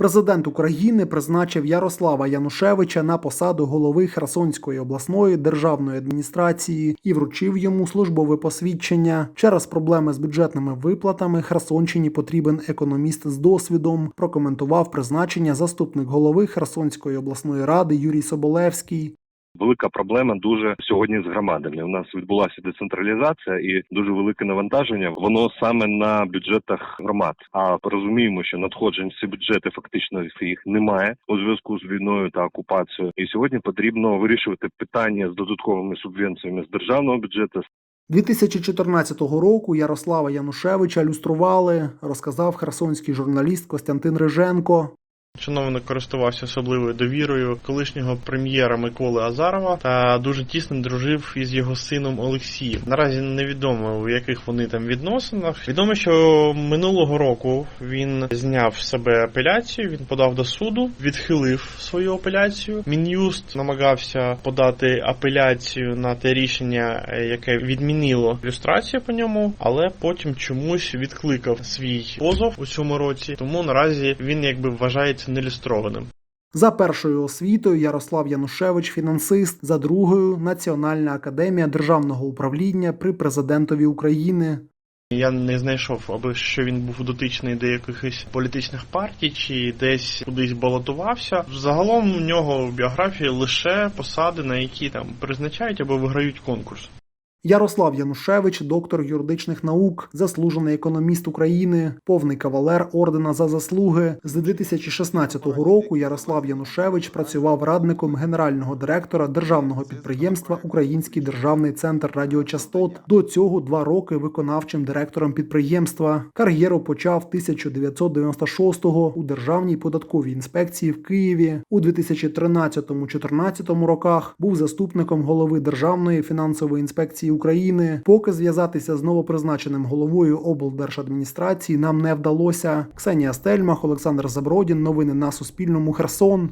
Президент України призначив Ярослава Янушевича на посаду голови Херсонської обласної державної адміністрації і вручив йому службове посвідчення. Через проблеми з бюджетними виплатами Херсонщині потрібен економіст з досвідом. Прокоментував призначення заступник голови Херсонської обласної ради Юрій Соболевський. Велика проблема дуже сьогодні з громадами. У нас відбулася децентралізація і дуже велике навантаження. Воно саме на бюджетах громад. А розуміємо, що надходжень ці бюджети фактично їх немає у зв'язку з війною та окупацією. І сьогодні потрібно вирішувати питання з додатковими субвенціями з державного бюджету, 2014 року Ярослава Янушевича люстрували, розказав херсонський журналіст Костянтин Риженко. Чиновник користувався особливою довірою колишнього прем'єра Миколи Азарова та дуже тісно дружив із його сином Олексієм. Наразі невідомо у яких вони там відносинах. Відомо, що минулого року він зняв з себе апеляцію. Він подав до суду, відхилив свою апеляцію. Мін'юст намагався подати апеляцію на те рішення, е, яке відмінило люстрацію по ньому, але потім чомусь відкликав свій позов у цьому році. Тому наразі він якби вважається нелюстрованим. За першою освітою Ярослав Янушевич фінансист, за другою Національна академія державного управління при президентові України. Я не знайшов, аби що він був дотичний до якихось політичних партій чи десь кудись балотувався. Загалом у нього в біографії лише посади, на які там призначають або виграють конкурс. Ярослав Янушевич, доктор юридичних наук, заслужений економіст України, повний кавалер ордена за заслуги. З 2016 року Ярослав Янушевич працював радником генерального директора державного підприємства Український державний центр радіочастот. До цього два роки виконавчим директором підприємства. Кар'єру почав 1996-го у Державній податковій інспекції в Києві. У 2013-2014 роках був заступником голови Державної фінансової інспекції України. Поки зв'язатися з новопризначеним головою облдержадміністрації нам не вдалося. Ксенія Стельмах, Олександр Забродін. Новини на Суспільному. Херсон.